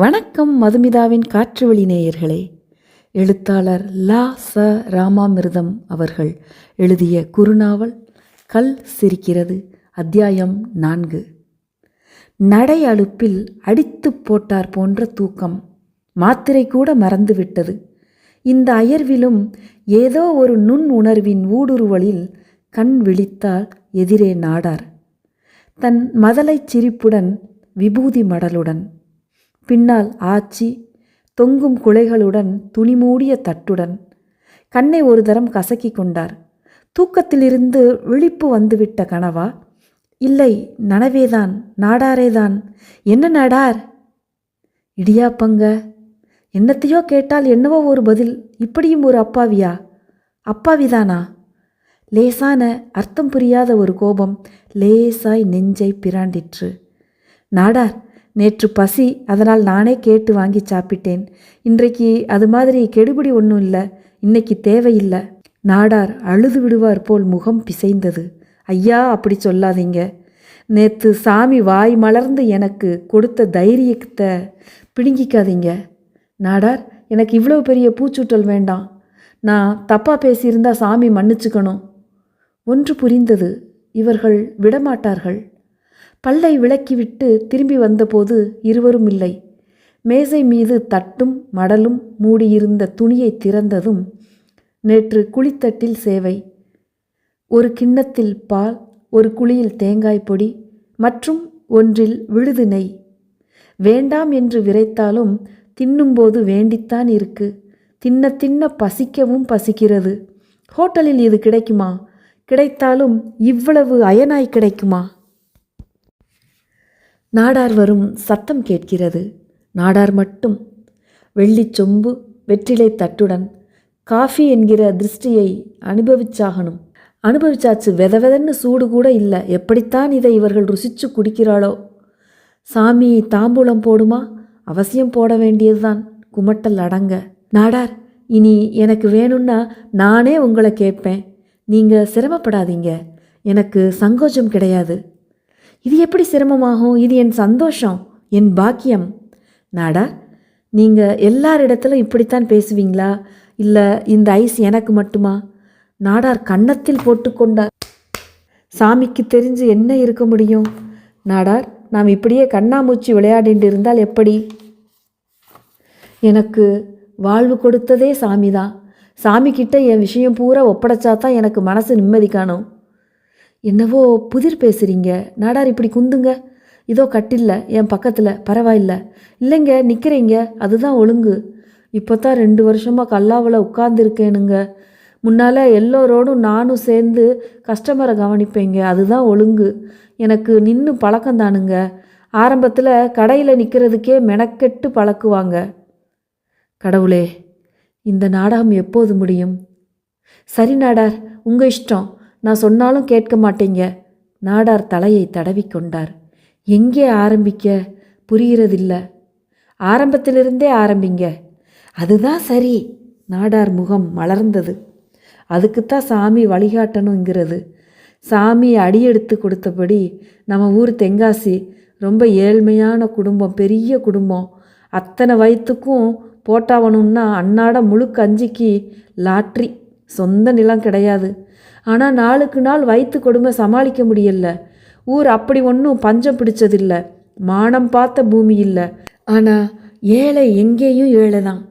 வணக்கம் மதுமிதாவின் காற்றுவெளி நேயர்களே. எழுத்தாளர் லா ச ராமாமிர்தம் அவர்கள் எழுதிய குறுநாவல் கல் சிரிக்கிறது அத்தியாயம் நான்கு. நடை அழுப்பில் அடித்துப் போட்டார் போன்ற தூக்கம் மாத்திரை கூட மறந்துவிட்டது இந்த அயர்விலும் ஏதோ ஒரு நுண் உணர்வின் ஊடுருவலில் கண் விழித்தால் எதிரே நாடார். தன் மதலைச் சிரிப்புடன் விபூதி மடலுடன் பின்னால் ஆச்சி தொங்கும் குலைகளுடன் துணிமூடிய தட்டுடன் கண்ணை ஒரு தரம் கசக்கி கொண்டார். தூக்கத்திலிருந்து விழிப்பு வந்துவிட்ட கனவா இல்லை நனவேதான் நாடாரேதான் என்ன நாடார்? இடியாப்பங்க என்னத்தையோ கேட்டால் என்னவோ ஒரு பதில் இப்படியும் ஒரு அப்பாவியா? அப்பாவிதானா? லேசான அர்த்தம் புரியாத ஒரு கோபம் லேசாய் நெஞ்சை பிராண்டிற்று. நாடார் நேற்று பசி அதனால் நானே கேட்டு வாங்கி சாப்பிட்டேன். இன்றைக்கு அது மாதிரி கெடுபிடி ஒன்றும் இல்லை இன்னைக்கு தேவையில்லை. நாடார் அழுது விடுவார் போல் முகம் பிசைந்தது. ஐயா அப்படி சொல்லாதீங்க. நேற்று சாமி வாய் மலர்ந்து எனக்கு கொடுத்த தைரியத்தை பிடுங்கிக்காதீங்க. நாடார் எனக்கு இவ்வளோ பெரிய பூச்சூட்டல் வேண்டாம். நான் தப்பாக பேசியிருந்தா சாமி மன்னிச்சுக்கணும். ஒன்று புரிந்தது. இவர்கள் விடமாட்டார்கள். பல்லை விளக்கிவிட்டு திரும்பி வந்தபோது இருவரும் இல்லை. மேசை மீது தட்டும் மடலும் மூடியிருந்த துணியை திறந்ததும் நேற்று குளித்தட்டில் சேவை. ஒரு கிண்ணத்தில் பால் ஒரு குழியில் தேங்காய் பொடி மற்றும் ஒன்றில் விழுது நெய். வேண்டாம் என்று விரைத்தாலும் தின்னும்போது வேண்டித்தான் இருக்கு. தின்ன தின்ன பசிக்கவும் பசிக்கிறது. ஹோட்டலில் இது கிடைக்குமா? கிடைத்தாலும் இவ்வளவு அயனாய் கிடைக்குமா? நாடார் வரும் சத்தம் கேட்கிறது. நாடார் மட்டும். வெள்ளி சொம்பு வெற்றிலை தட்டுடன் காஃபி என்கிற திருஷ்டியை அனுபவிச்சாகணும். அனுபவிச்சாச்சு வெத வெதன்னு சூடு கூட இல்லை. எப்படித்தான் இதை இவர்கள் ருசிச்சு குடிக்கிறாளோ? சாமி தாம்பூலம் போடுமா? அவசியம் போட வேண்டியதுதான். குமட்டல் அடங்க. நாடார் இனி எனக்கு வேணும்னா நானே உங்களை கேட்பேன். நீங்கள் சிரமப்படாதீங்க. எனக்கு சங்கோஜம் கிடையாது. இது எப்படி சிரமமாகும்? இது என் சந்தோஷம் என் பாக்கியம். நாடா நீங்கள் எல்லாரிடத்திலும் இப்படித்தான் பேசுவீங்களா? இல்லை இந்த ஐஸ் எனக்கு மட்டுமா? நாடார் கன்னத்தில் போட்டுக்கொண்டார் சாமிக்கு தெரிஞ்சு என்ன இருக்க முடியும்? நாடார் நாம் இப்படியே கண்ணாமூச்சி விளையாடிட்டு இருந்தால் எப்படி? எனக்கு வாழ்வு கொடுத்ததே சாமி தான் சாமிக்கிட்ட என் விஷயம் பூரா ஒப்படைச்சா தான் எனக்கு மனசு நிம்மதி காணும். என்னவோ புதிர் பேசுகிறீங்க நாடார் இப்படி குந்துங்க. இதோ கட்டில்ல என் பக்கத்தில் பரவாயில்ல. இல்லைங்க நிற்கிறீங்க அதுதான் ஒழுங்கு. இப்போ தான் ரெண்டு வருஷமாக கல்லாவில் உட்காந்துருக்கேனுங்க முன்னால் எல்லோரோடும் நானும் சேர்ந்து கஸ்டமரை கவனிப்பேங்க. அதுதான் ஒழுங்கு. எனக்கு நின்று பழக்கம்தானுங்க. ஆரம்பத்தில் கடையில் நிற்கிறதுக்கே மெனக்கெட்டு பழக்குவாங்க. கடவுளே இந்த நாடகம் எப்போது முடியும்? சரி நாடார் உங்கள் இஷ்டம். நான் சொன்னாலும் கேட்க மாட்டீங்க. நாடார் தலையை தடவிக்கொண்டார் எங்கே ஆரம்பிக்க? புரிகிறதில்ல. ஆரம்பத்திலிருந்தே ஆரம்பிங்க. அதுதான் சரி. நாடார் முகம் மலர்ந்தது. அதுக்குத்தான் சாமி வழிகாட்டணுங்கிறது. சாமி அடியெடுத்து கொடுத்தபடி நம்ம ஊர் தென்காசி ரொம்ப ஏழ்மையான குடும்பம் பெரிய குடும்பம். அத்தனை வயிற்றுக்கும் போட்டாவணும்னா அன்னாட முழு கஞ்சிக்கு லாட்ரி. சொந்த நிலம் கிடையாது. ஆனால் நாளுக்கு நாள் வயிற்று கொடுமை சமாளிக்க முடியல. ஊர் அப்படி ஒன்றும் பஞ்சம் பிடிச்சதில்ல. மானம் பார்த்த பூமி இல்லை. ஆனால் ஏழை எங்கேயும் ஏழை தான்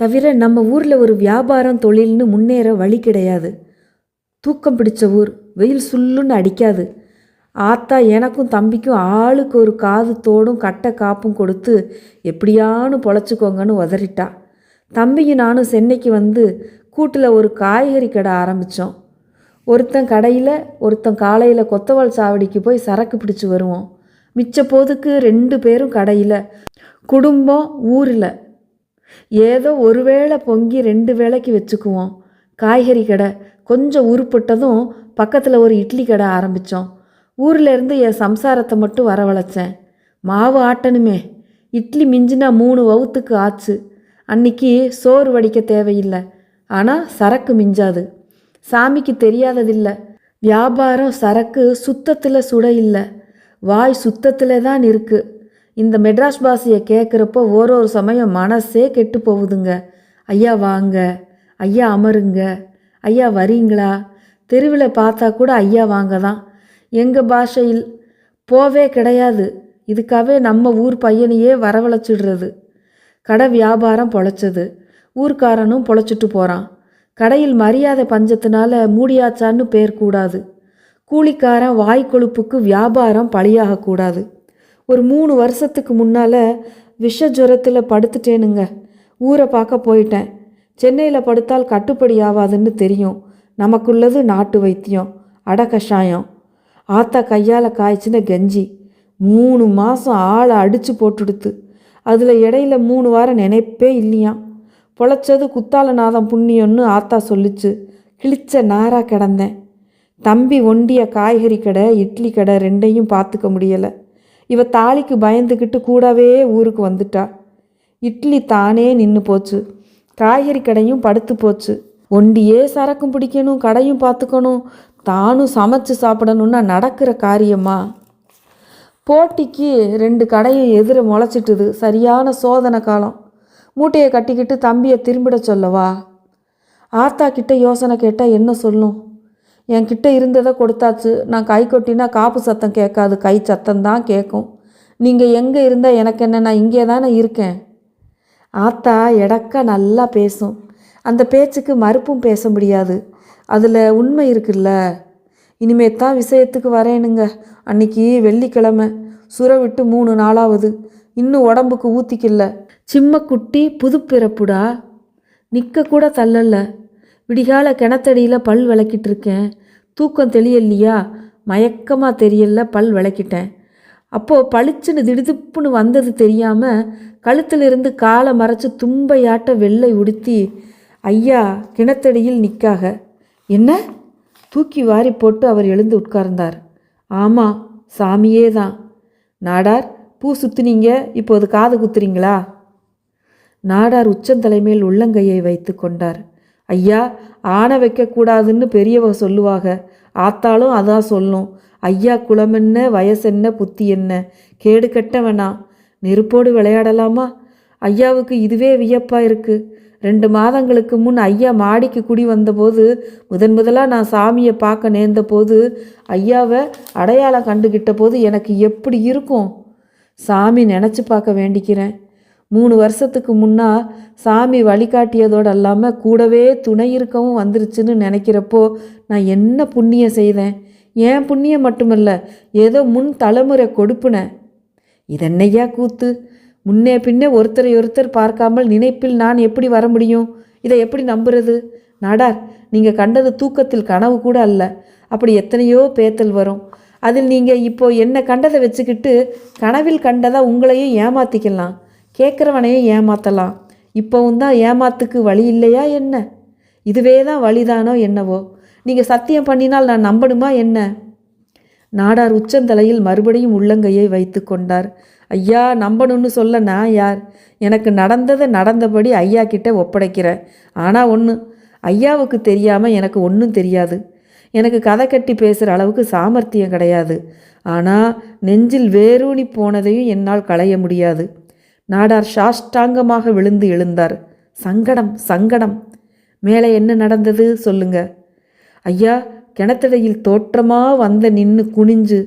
தவிர நம்ம ஊரில் ஒரு வியாபாரம் தொழில்னு முன்னேற வழி கிடையாது. தூக்கம் பிடிச்ச ஊர் வெயில் சுல்லுன்னு அடிக்காது. ஆத்தா எனக்கும் தம்பிக்கும் ஆளுக்கு ஒரு காது தோடும் கட்டை காப்பும் கொடுத்து எப்படியானு பொழைச்சிக்கோங்கன்னு உதறிட்டா. தம்பியும் நானும் சென்னைக்கு வந்து கூட்டில் ஒரு காய்கறி கடை ஆரம்பித்தோம் ஒருத்தன் கடையில் ஒருத்தன் காலையில் கொத்தவால் சாவடிக்கு போய் சரக்கு பிடிச்சி வருவோம் மிச்ச போதுக்கு ரெண்டு பேரும் கடையில் குடும்பம் ஊரில். ஏதோ ஒரு வேளை பொங்கி ரெண்டு வேளைக்கு வச்சுக்குவோம் காய்கறி கடை கொஞ்சம் உருப்பட்டதும் பக்கத்தில் ஒரு இட்லி கடை ஆரம்பித்தோம் ஊரில் இருந்து என் சம்சாரத்தை மட்டும் வரவழைச்சேன். மாவு ஆட்டணுமே. இட்லி மிஞ்சினா மூணு வவுத்துக்கு ஆச்சு. அன்னைக்கு சோறு வடிக்க தேவையில்லை. ஆனால் சரக்கு மிஞ்சாது. சாமிக்கு தெரியாததில்லை. வியாபாரம் சரக்கு சுத்தத்தில் சுட இல்லை. வாய் சுத்தத்தில் தான் இருக்கு. இந்த மெட்ராஸ் பாஷையை கேட்குறப்போ ஒரு ஒரு சமயம் மனசே கெட்டு போகுதுங்க. ஐயா வாங்க. ஐயா அமருங்க. ஐயா வரீங்களா? தெருவில் பார்த்தா கூட ஐயா வாங்க தான். எங்கள் பாஷையில்? போவே கிடையாது. இதுக்காகவே நம்ம ஊர் பையனையே வரவழைச்சிடுறது. கடை வியாபாரம் பொழைச்சது. ஊர்க்காரனும் பொழைச்சிட்டு போகிறான் கடையில் மரியாதை பஞ்சத்தினால மூடியாச்சான்னு பேர் கூடாது. கூலிக்காரன் வாய் கொழுப்புக்கு வியாபாரம் பழியாகக்கூடாது ஒரு மூணு வருஷத்துக்கு முன்னால் விஷ ஜுரத்தில் படுத்துட்டேனுங்க. ஊரை பார்க்க போயிட்டேன். சென்னையில் படுத்தால் கட்டுப்படி ஆகாதுன்னு தெரியும். நமக்குள்ளது நாட்டு வைத்தியம். அட கஷாயம். ஆத்தா கையால் காய்ச்சின கஞ்சி. மூணு மாதம் ஆளை அடித்து போட்டுடுத்து. அதில் இடையில மூணு வாரம் நினைப்பே இல்லையாம். பொழைச்சது குத்தாலநாதம் புண்ணியம்னு ஆத்தா சொல்லிச்சு. கிழிச்ச நாரா கிடந்தேன். தம்பி ஒண்டிய காய்கறி கடை இட்லி கடை ரெண்டையும் பார்த்துக்க முடியலை. இவ தாலிக்கு பயந்துக்கிட்டு கூடவே ஊருக்கு வந்துட்டா. இட்லி தானே நின்று போச்சு. காய்கறி கடையும் படுத்து போச்சு. ஒண்டியே சரக்கும் பிடிக்கணும் கடையும் பார்த்துக்கணும். தானும் சமைச்சு சாப்பிடணும்னா நடக்கிற காரியமா? போட்டிக்கு ரெண்டு கடையும் எதிர முளைச்சிட்டுது. சரியான சோதனை காலம். மூட்டையை கட்டிக்கிட்டு தம்பியை திரும்பிட சொல்லவா? ஆத்தா கிட்ட யோசனை கேட்டால் என்ன சொல்லும்? என்கிட்ட இருந்ததை கொடுத்தாச்சு. நான் கை கொட்டினா காப்பு சத்தம் கேட்காது. கை சத்தம் தான் கேட்கும். நீங்கள் எங்கே இருந்தால் எனக்கு என்ன? நான் இங்கே தானே இருக்கேன். ஆத்தா எடக்க நல்லா பேசும். அந்த பேச்சுக்கு மறுப்பும் பேச முடியாது. அதில் உண்மை இருக்குல்ல? இனிமே தான் விஷயத்துக்கு வரேனுங்க. அன்னைக்கு வெள்ளிக்கிழமை. சுர விட்டு மூணு நாளாவது. இன்னும் உடம்புக்கு ஊற்றிக்கல சிம்ம குட்டி புதுப்பிறப்புடா. நிற்க கூட தள்ளல. விடிகால கிணத்தடியில் பல் விளக்கிட்டு இருக்கேன் தூக்கம் தெளியல்லையா? மயக்கமாக தெரியல பல் விளக்கிட்டேன். அப்போது பளிச்சுன்னு திடுதிப்புன்னு வந்தது தெரியாமல் கழுத்திலிருந்து காலை மறைச்சி தும்பையாட்ட வெள்ளை உடுத்தி ஐயா கிணத்தடியில் நிற்காக என்ன? தூக்கி வாரி போட்டு அவர் எழுந்து உட்கார்ந்தார். ஆமாம் சாமியே தான் நாடார் பூ சுற்றுனீங்க இப்போது காது குத்துறீங்களா? நாடார் உச்சந்தலைமேல் உள்ளங்கையை வைத்து கொண்டார். ஐயா ஆணை வைக்கக்கூடாதுன்னு பெரியவ சொல்லுவாங்க ஆத்தாலும் அதான் சொல்லும். ஐயா குளமென்ன வயசென்ன புத்தி என்ன கேடு கட்டவனா? நெருப்போடு விளையாடலாமா? ஐயாவுக்கு இதுவே வியப்பா இருக்கு. ரெண்டு மாதங்களுக்கு முன் ஐயா மாடிக்கு குடி வந்தபோது முதன் முதலாக நான் சாமியை பார்க்க நேர்ந்த போது ஐயாவை அடையாளம் கண்டுகிட்ட போது எனக்கு எப்படி இருக்கும்? சாமி நினச்சி பார்க்க வேண்டிக்கிறேன். மூணு வருஷத்துக்கு முன்னா சாமி வழிகாட்டியதோடு அல்லாமல் கூடவே துணை இருக்கவும் வந்துருச்சுன்னு நினைக்கிறப்போ நான் என்ன புண்ணியம் செய்தேன்? ஏன் புண்ணியம் மட்டுமல்ல ஏதோ முன் தலைமுறை கொடுப்புனேன். இதென்னையா கூத்து? முன்னே பின்னே ஒருத்தரை ஒருத்தர் பார்க்காமல் நினைப்பில் நான் எப்படி வர முடியும்? இதை எப்படி நம்புறது? நாடார் நீங்கள் கண்டது தூக்கத்தில் கனவு கூட அல்ல. அப்படி எத்தனையோ பேத்தல் வரும். அதில் நீங்கள் இப்போ என்ன கண்டதை வச்சுக்கிட்டு கனவில் கண்டதா உங்களையும் ஏமாத்திக்கலாம். கேட்குறவனையும் ஏமாற்றலாம் இப்போவும் தான் ஏமாத்துக்கு வழி இல்லையா என்ன? இதுவே தான் வழிதானோ என்னவோ? நீங்கள் சத்தியம் பண்ணினால் நான் நம்பணுமா என்ன? நாடார் உச்சந்தலையில் மறுபடியும் உள்ளங்கையை வைத்து கொண்டார். ஐயா நம்பணும்னு சொல்ல நான் யார்? எனக்கு நடந்ததை நடந்தபடி ஐயா கிட்ட ஒப்படைக்கிறேன் ஆனால் ஒன்று ஐயாவுக்கு தெரியாமல் எனக்கு ஒன்றும் தெரியாது. எனக்கு கதை கட்டி பேசுகிற அளவுக்கு சாமர்த்தியம் கிடையாது. ஆனால் நெஞ்சில் வேரூனி போனதையும் என்னால் களைய முடியாது. நாடார் சாஷ்டாங்கமாக விழுந்து எழுந்தார். சங்கடம் சங்கடம். மேலே என்ன நடந்தது சொல்லுங்க. ஐயா கிணத்தடையில் தோற்றமா வந்த நின்று குனிஞ்சு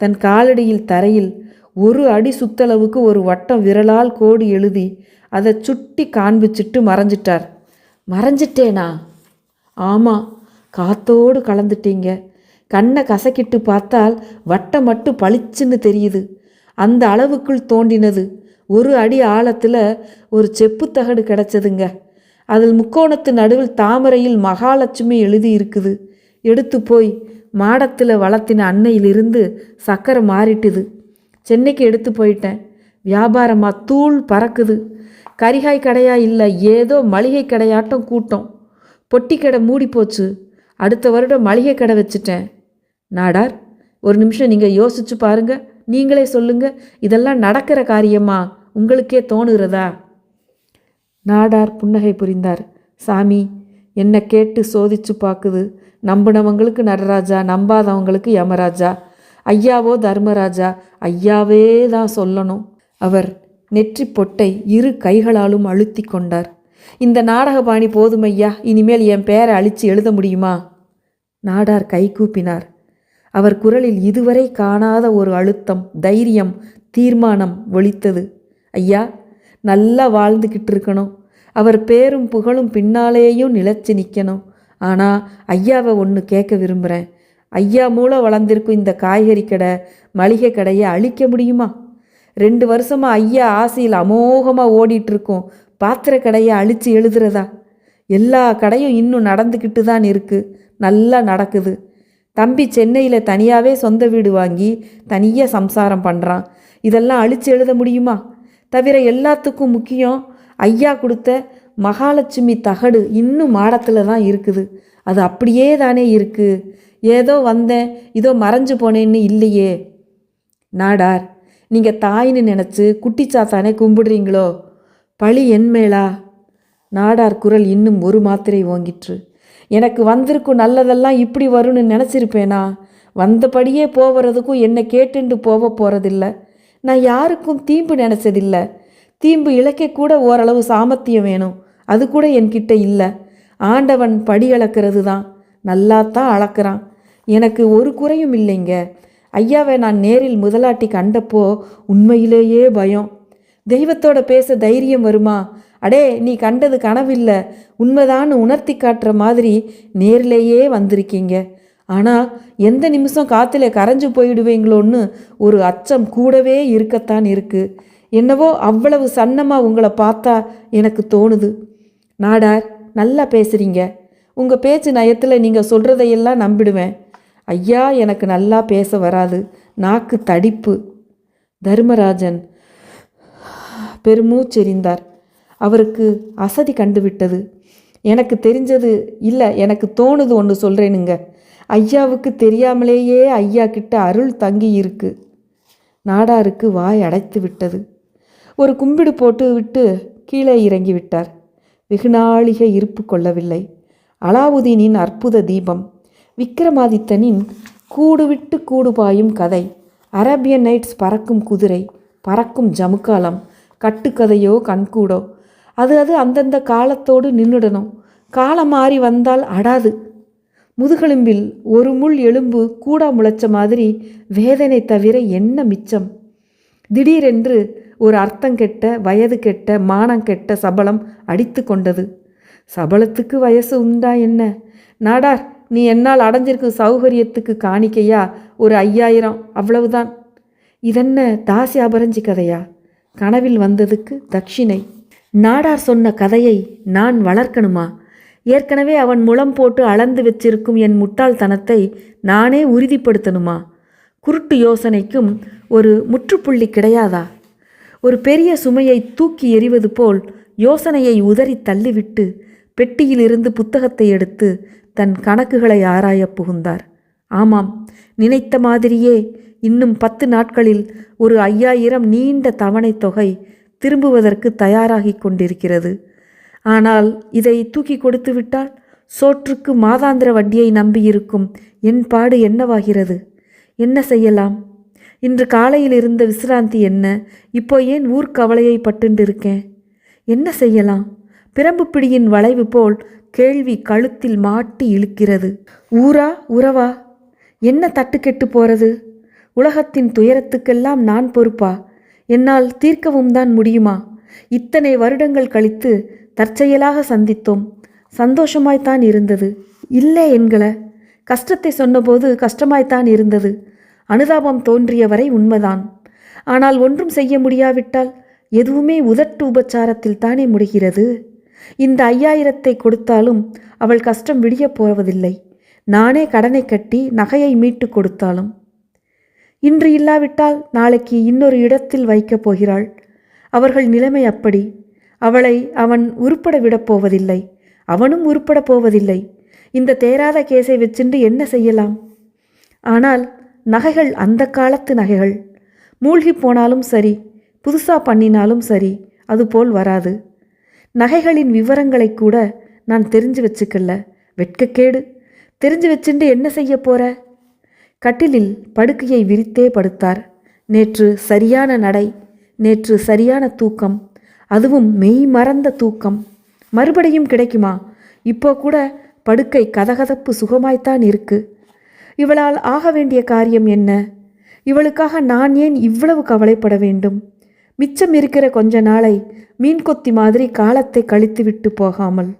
தன் காலடியில் தரையில் ஒரு அடி சுத்தளவுக்கு ஒரு வட்டம் விரலால் கோடி எழுதி அதை சுட்டி காண்பிச்சிட்டு மறைஞ்சிட்டார். மறைஞ்சிட்டேனா? ஆமாம் காத்தோடு கலந்துட்டீங்க. கண்ணை கசக்கிட்டு பார்த்தால் வட்டம் மட்டும் பளிச்சுன்னு தெரியுது. அந்த அளவுக்குள் தோண்டினது ஒரு அடி ஆழத்தில் ஒரு செப்பு தகடு கிடச்சதுங்க. அதில் முக்கோணத்து நடுவில் தாமரையில் மகாலட்சுமி எழுதி இருக்குது எடுத்து போய் மாடத்தில் வளர்த்தின அன்னையிலிருந்து சக்கரை மாறிட்டுது. சென்னைக்கு எடுத்து போயிட்டேன். வியாபாரமாக தூள் பறக்குது. கரிகாய் கடையா இல்லை ஏதோ மளிகை கடையாட்டம் கூட்டம். பொட்டி கடை மூடி போச்சு. அடுத்த வருடம் மளிகை கடை வச்சுட்டேன். நாடார் ஒரு நிமிஷம் நீங்கள் யோசிச்சு பாருங்க. நீங்களே சொல்லுங்க. இதெல்லாம் நடக்கிற காரியமா? உங்களுக்கே தோணுகிறதா? நாடார் புன்னகை புரிந்தார். சாமி என்ன கேட்டு சோதிச்சு பார்க்குது. நம்பினவங்களுக்கு நடராஜா நம்பாதவங்களுக்கு யமராஜா. ஐயாவோ தர்மராஜா ஐயாவே தான் சொல்லணும். அவர் நெற்றி பொட்டை இரு கைகளாலும் அழுத்தி கொண்டார். இந்த நாடகபாணி போதுமையா இனிமேல் என் பேரை அழித்து எழுத முடியுமா? நாடார் கைகூப்பினார் அவர் குரலில் இதுவரை காணாத ஒரு அழுத்தம் தைரியம் தீர்மானம் ஒழித்தது ஐயா நல்லா வாழ்ந்துக்கிட்டு இருக்கணும் அவர் பேரும் புகழும் பின்னாலேயும் நிலச்சி நிற்கணும் ஆனால் ஐயாவை ஒன்று கேட்க விரும்புகிறேன் ஐயா மூலம் வளர்ந்திருக்கும் இந்த காய்கறி கடை மளிகை கடையை அழிக்க முடியுமா? ரெண்டு வருஷமாக ஐயா ஆசையில் அமோகமாக ஓடிட்டுருக்கோம். பாத்திர கடையை அழித்து எழுதுறதா? எல்லா கடையும் இன்னும் நடந்துக்கிட்டு தான் இருக்குது நல்லா நடக்குது. தம்பி சென்னையில் தனியாகவே சொந்த வீடு வாங்கி தனியாக சம்சாரம் பண்ணுறான் இதெல்லாம் அழித்து எழுத முடியுமா? தவிர எல்லாத்துக்கும் முக்கியம் ஐயா கொடுத்த மகாலட்சுமி தகடு இன்னும் மாடத்தில் தான் இருக்குது. அது அப்படியே தானே இருக்குது ஏதோ வந்தேன் இதோ மறைஞ்சு போனேன்னு இல்லையே. நாடார் நீங்கள் தாயின்னு நினச்சி குட்டிச்சாத்தானே கும்பிடுறீங்களோ? பழி என் மேலா? நாடார் குரல் இன்னும் ஒரு மாத்திரை ஓங்கிற்று. எனக்கு வந்திருக்கும் நல்லதெல்லாம் இப்படி வரும்னு நினச்சிருப்பேனா? வந்தபடியே போகிறதுக்கும் என்னை கேட்டுண்டு போக போகிறதில்ல நான் யாருக்கும் தீம்பு நினச்சதில்ல. தீம்பு இழைக்க கூட ஓரளவு சாமர்த்தியம் வேணும். அது கூட என்கிட்ட இல்லை. ஆண்டவன் படி அளக்கிறது தான் நல்லாத்தான் அளக்கிறான். எனக்கு ஒரு குறையும் இல்லைங்க. ஐயாவை நான் நேரில் முதலாட்டி கண்டப்போ உண்மையிலேயே பயம். தெய்வத்தோட பேச தைரியம் வருமா? அடே நீ கண்டது கனவில்லை. உண்மைதான்னு உணர்த்தி காட்டுற மாதிரி நேர்லேயே வந்திருக்கீங்க. ஆனால் எந்த நிமிஷம் காற்றுல கரைஞ்சு போயிடுவீங்களோன்னு ஒரு அச்சம் கூடவே இருக்கத்தான் இருக்கு. என்னவோ அவ்வளவு சன்னமாக உங்களை பார்த்தா எனக்கு தோணுது. நாடார் நல்லா பேசுகிறீங்க உங்கள் பேச்சு நயத்தில் நீங்கள் சொல்கிறதையெல்லாம் நம்பிடுவேன். ஐயா எனக்கு நல்லா பேச வராது. நாக்கு தடிப்பு. தர்மராஜன் பெருமூச்செறிந்தார் அவருக்கு அசதி கண்டுவிட்டது. எனக்கு தெரிஞ்சது இல்லை எனக்கு தோணுது ஒன்று சொல்கிறேனுங்க ஐயாவுக்கு தெரியாமலேயே ஐயா கிட்ட அருள் தங்கி இருக்கு நாடாருக்கு வாய் அடைத்து விட்டது. ஒரு கும்பிடு போட்டு விட்டு கீழே இறங்கி விட்டார். வெகுநாளிக இருப்பு கொள்ளவில்லை. அலாவுதீனின் அற்புத தீபம் விக்ரமாதித்தனின் கூடுவிட்டு கூடுபாயும் கூடு பாயும் கதை அரேபியன் நைட்ஸ் பறக்கும் குதிரை பறக்கும் ஜமுக்காலம் கட்டுக்கதையோ கண்கூடோ. அது அது அந்தந்த காலத்தோடு நின்றுடணும் காலம் மாறி வந்தால் அடாது. முதுகெலும்பில் ஒரு முள் எலும்பு கூடா முளைச்ச மாதிரி வேதனை தவிர என்ன மிச்சம்? திடீரென்று ஒரு அர்த்தம் கெட்ட வயது கெட்ட மானம் கெட்ட சபலம் அடித்து கொண்டது. சபலத்துக்கு வயசு உண்டா என்ன? நாடார் நீ என்னால் அடைஞ்சிருக்கும் சௌகரியத்துக்கு காணிக்கையா? ஒரு ஐயாயிரம் அவ்வளவுதான். இதென்ன தாசி அபரஞ்சி கதையா? கனவில் வந்ததுக்கு தட்சிணை. நாடார் சொன்ன கதையை நான் வளர்க்கணுமா? ஏற்கனவே அவன் முளம் போட்டு அளந்து வச்சிருக்கும் என் முட்டாள்தனத்தை நானே உறுதிப்படுத்தணுமா? குருட்டு யோசனைக்கும் ஒரு முற்றுப்புள்ளி கிடையாதா? ஒரு பெரிய சுமையை தூக்கி எறிவது போல் யோசனையை உதறி தள்ளிவிட்டு பெட்டியிலிருந்து புத்தகத்தை எடுத்து தன் கணக்குகளை ஆராயப் புகுந்தார். ஆமாம் நினைத்த மாதிரியே இன்னும் பத்து நாட்களில் ஒரு ஐயாயிரம் நீண்ட தவணைத் தொகை திரும்புவதற்கு தயாராகிக் கொண்டிருக்கிறது. ஆனால் இதை தூக்கி கொடுத்து விட்டால் சோற்றுக்கு மாதாந்திர வட்டியை நம்பியிருக்கும் என் பாடு என்னவாகிறது? என்ன செய்யலாம்? இன்று காலையில் இருந்த விசிராந்தி என்ன? இப்போ ஏன் ஊர்க்கவலையை பட்டுண்டிருக்கேன்? என்ன செய்யலாம்? பிரம்பு பிடியின் வளைவு போல் கேள்வி கழுத்தில் மாட்டி இழுக்கிறது. ஊரா உறவா? என்ன தட்டு கெட்டு போறது? உலகத்தின் துயரத்துக்கெல்லாம் நான் பொறுப்பா? என்னால் தீர்க்கவும் தான் முடியுமா? இத்தனை வருடங்கள் கழித்து தற்செயலாக சந்தித்தோம். சந்தோஷமாய்த்தான் இருந்தது. இல்லை என்கள கஷ்டத்தை சொன்னபோது கஷ்டமாய்த்தான் இருந்தது. அனுதாபம் தோன்றிய வரை உண்மைதான். ஆனால் ஒன்றும் செய்ய முடியாவிட்டால் எதுவுமே உதட்டு உபச்சாரத்தில் தானே முடிகிறது? இந்த ஐயாயிரத்தை கொடுத்தாலும் அவள் கஷ்டம் விடியப் போவதில்லை. நானே கடனை கட்டி நகையை மீட்டு கொடுத்தாலும். இன்று இல்லாவிட்டால் நாளைக்கு இன்னொரு இடத்தில் வைக்கப் போகிறாள். அவர்கள் நிலைமை அப்படி. அவளை அவன் உருப்பட விடப் போவதில்லை. அவனும் உருப்பட போவதில்லை. இந்த தேராத கேஸை வச்சுண்டு என்ன செய்யலாம்? ஆனால் நகைகள் அந்த காலத்து நகைகள். மூழ்கி போனாலும் சரி புதுசா பண்ணினாலும் சரி அதுபோல் வராது. நகைகளின் விவரங்களை கூட நான் தெரிஞ்சு வச்சுக்கல. வெட்கக்கேடு. தெரிஞ்சு வச்சுண்டு என்ன செய்ய போற? கட்டிலில் படுக்கையை விரித்தே படுத்தார். நேற்று சரியான நடை நேற்று சரியான தூக்கம். அதுவும் மெய் மறந்த தூக்கம். மறுபடியும் கிடைக்குமா? இப்போ கூட படுக்கை கதகதப்பு சுகமாய்த்தான் இருக்கு. இவளால் ஆக வேண்டிய காரியம் என்ன? இவளுக்காக நான் ஏன் இவ்வளவு கவலைப்பட வேண்டும்? மிச்சம் இருக்கிற கொஞ்ச நாளை மீன் கொத்தி மாதிரி காலத்தை கழித்துவிட்டு போகாமல்.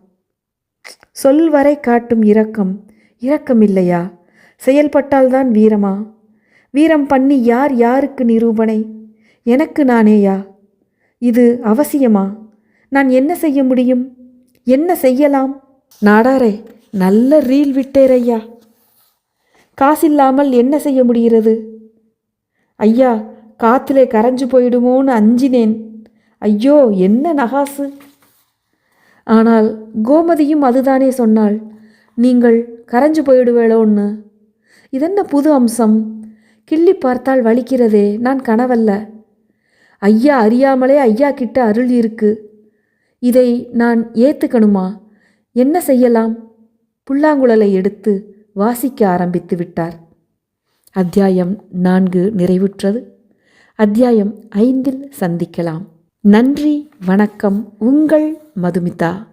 சொல் வரை காட்டும் இரக்கம். இரக்கம் இல்லையா? செயல்பட்டால்தான் வீரமா? வீரம் பண்ணி யார் யாருக்கு நிரூபணை? எனக்கு நானேயா? இது அவசியமா? நான் என்ன செய்ய முடியும்? என்ன செய்யலாம்? நாடாரே நல்ல ரீல் விட்டேரையா காசில்லாமல் என்ன செய்ய முடிகிறது? ஐயா காத்திலே கரைஞ்சு போயிடுமோன்னு அஞ்சினேன். ஐயோ என்ன நகாசு? ஆனால் கோமதியும் அதுதானே சொன்னாள். நீங்கள் கரைஞ்சு போயிடுவேளோன்னு. இதென்ன புது அம்சம்? கிள்ளி பார்த்தால் வலிக்கிறதே நான் கனவல்ல. ஐயா அறியாமலே ஐயா கிட்ட அருள் இருக்கு இதை நான் ஏத்துக்கணுமா? என்ன செய்யலாம்? புல்லாங்குழலை எடுத்து வாசிக்க ஆரம்பித்து விட்டார். அத்தியாயம் நான்கு நிறைவுற்றது. அத்தியாயம் ஐந்தில் சந்திக்கலாம். நன்றி வணக்கம். உங்கள் மதுமிதா.